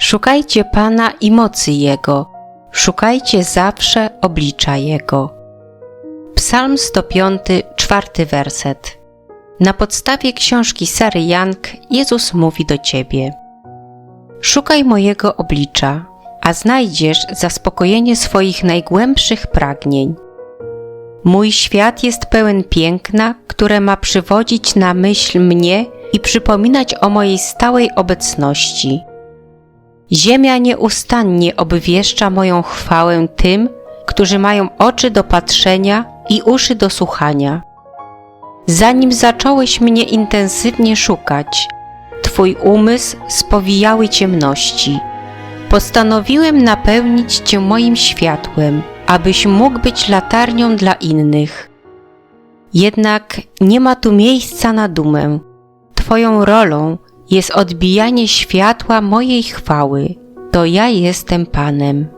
Szukajcie Pana i mocy Jego, szukajcie zawsze oblicza Jego. Psalm 105, czwarty werset. Na podstawie książki Sary Young Jezus mówi do Ciebie. Szukaj mojego oblicza, a znajdziesz zaspokojenie swoich najgłębszych pragnień. Mój świat jest pełen piękna, które ma przywodzić na myśl mnie i przypominać o mojej stałej obecności. Ziemia nieustannie obwieszcza moją chwałę tym, którzy mają oczy do patrzenia i uszy do słuchania. Zanim zacząłeś mnie intensywnie szukać, Twój umysł spowijały ciemności. Postanowiłem napełnić Cię moim światłem, abyś mógł być latarnią dla innych. Jednak nie ma tu miejsca na dumę. Twoją rolą jest odbijanie światła mojej chwały. To ja jestem Panem.